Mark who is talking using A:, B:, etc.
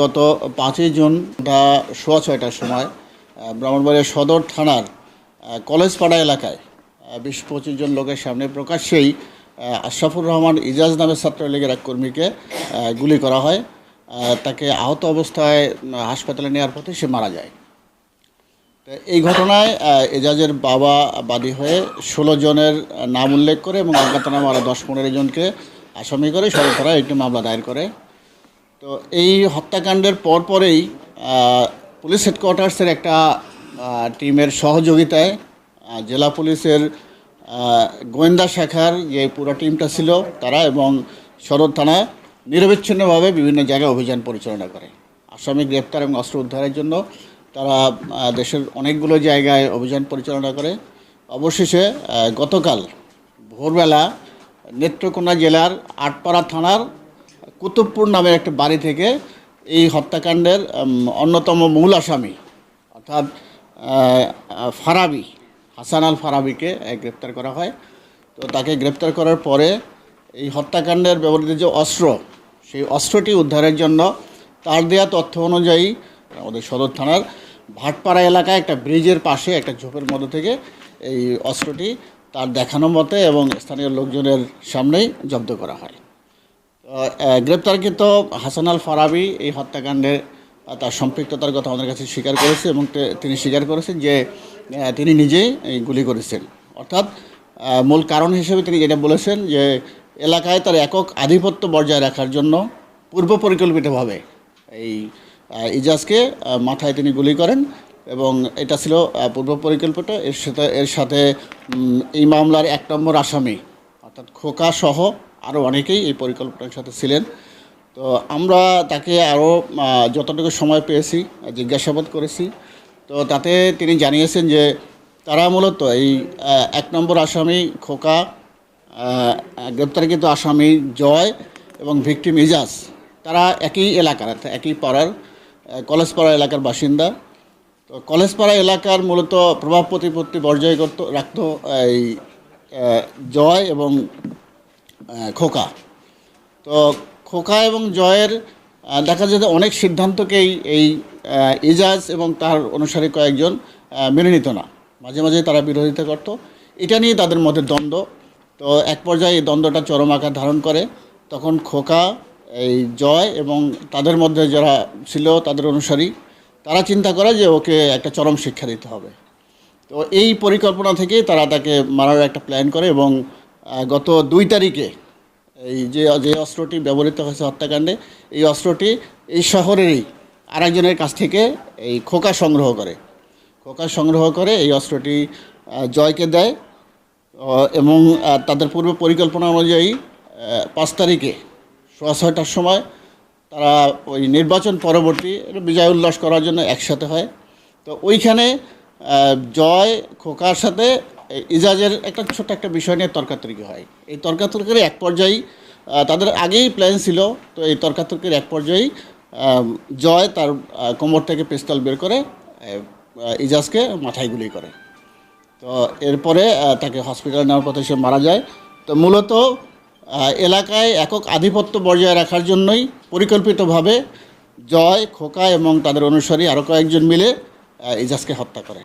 A: গত পাঁচই জুন সোয়া ছয়টার সময় ব্রাহ্মণবাড়িয়া সদর থানার কলেজপাড়া এলাকায় বিশ পঁচিশ জন লোকের সামনে প্রকাশ্যেই আশরাফুর রহমান ইজাজ নামের ছাত্রলীগের এক কর্মীকে গুলি করা হয় তাকে আহত অবস্থায় হাসপাতালে নেওয়ার পথে সে মারা যায়। এই ঘটনায় এজাজের বাবা বাদী হয়ে ষোলো জনের নাম উল্লেখ করে এবং অজ্ঞাতনামা আরও দশ পনেরো জনকে আসামি করে সরকার একটি মামলা দায়ের করে। তো এই হত্যাকাণ্ডের পরপরেই পুলিশ হেডকোয়ার্টার্সের একটা টিমের সহযোগিতায় জেলা পুলিশের গোয়েন্দা শাখার যে পুরো টিমটা ছিল তারা এবং সদর থানায় নিরবিচ্ছিন্নভাবে বিভিন্ন জায়গায় অভিযান পরিচালনা করে। আসামি গ্রেপ্তার এবং অস্ত্র উদ্ধারের জন্য তারা দেশের অনেকগুলো জায়গায় অভিযান পরিচালনা করে। অবশেষে গতকাল ভোরবেলা নেত্রকোনা জেলার আটপাড়া থানার কুতুবপুর নামের একটা বাড়ি থেকে এই হত্যাকাণ্ডের অন্যতম মূল আসামি, অর্থাৎ ফারাবি, হাসান আল ফারাবিকে গ্রেপ্তার করা হয়। তো তাকে গ্রেপ্তার করার পরে এই হত্যাকাণ্ডের ব্যবহৃত যে অস্ত্র, সেই অস্ত্রটি উদ্ধারের জন্য তার দেওয়া তথ্য অনুযায়ী আমাদের সদর থানার ভাটপাড়া এলাকায় একটা ব্রিজের পাশে একটা ঝোপের মধ্যে থেকে এই অস্ত্রটি তার দেখানো মতে এবং স্থানীয় লোকজনের সামনেই জব্দ করা হয়। গ্রেপ্তারকৃত হাসান আল ফারাবি এই হত্যাকাণ্ডে তার সম্পৃক্ততার কথা আমাদের কাছে স্বীকার করেছে এবং তিনি স্বীকার করেছেন যে তিনি নিজেই এই গুলি করেছেন। অর্থাৎ মূল কারণ হিসেবে তিনি যেটা বলেছেন যে, এলাকায় তার একক আধিপত্য বজায় রাখার জন্য পূর্ব পরিকল্পিতভাবে এই ইজাজকে মাথায় তিনি গুলি করেন এবং এটা ছিল পূর্ব পরিকল্পিত। এর সাথে এর সাথে এই মামলার এক নম্বর আসামি, অর্থাৎ খোকা সহ আরও অনেকেই এই পরিকল্পনার সাথে ছিলেন। তো আমরা তাকে আরও যতটুকু সময় পেয়েছি, জিজ্ঞাসাবাদ করেছি। তো তাতে তিনি জানিয়েছেন যে তারা মূলত এই এক নম্বর আসামি খোকা গ্রেপ্তারকৃত আসামি জয় এবং ভিকটিম ইজাজ, তারা একই এলাকার, একই পাড়ার কলেজপাড়া এলাকার বাসিন্দা। তো কলেজপাড়া এলাকার মূলত প্রভাব প্রতিপত্তি বর্জয় করত রাখত এই জয় এবং খোকা। তো খোকা এবং জয়ের দেখা যায় যে অনেক সিদ্ধান্তকেই এই ইজাজ এবং তার অনুসারী কয়েকজন মেনে নিত না। মাঝে মাঝে তারা বিরোধিতা করত। এটা নিয়ে তাদের মধ্যে দ্বন্দ্ব। তো এক পর্যায়ে এই দ্বন্দ্বটা চরম আকার ধারণ করে। তখন খোকা, এই জয় এবং তাদের মধ্যে যারা ছিল, তাদের অনুসারী, তারা চিন্তা করে যে ওকে একটা চরম শিক্ষা দিতে হবে। তো এই পরিকল্পনা থেকেই তারা তাকে মারার একটা প্ল্যান করে এবং গত দুই তারিখে এই যে যে অস্ত্রটি ব্যবহৃত হয়েছে হত্যাকাণ্ডে, এই অস্ত্রটি এই শহরেরই আরেকজনের কাছ থেকে এই খোকা সংগ্রহ করে। খোকা সংগ্রহ করে এই অস্ত্রটি জয়কে দেয় এবং তাদের পূর্ব পরিকল্পনা অনুযায়ী পাঁচ তারিখে সোয়া ছয়টার সময় তারা ওই নির্বাচন পরবর্তী বিজয় উল্লাস করার জন্য একসাথে হয়। তো ওইখানে জয় খোকার সাথে ইজাজের একটা ছোট্ট একটা বিষয় নিয়ে তর্কাতর্কি হয়। এই তর্কাতর্কির এক পর্যায়েই আহ, তাদের আগেই প্ল্যান ছিল তো এই তর্কাতর্কির এক পর্যায়েই আহ, জয় তার কোমর থেকে পিস্তল বের করে ইজাজকে মাথায় গুলি করে। তো এরপরে তাকে হসপিটালে নেওয়ার পথে সে মারা যায়। তো মূলত এলাকায় একক আধিপত্য বজায় রাখার জন্যই পরিকল্পিতভাবে জয় খোকা এবং তাদের অনুসারী আরও কয়েকজন মিলে ইজাজকে হত্যা করে।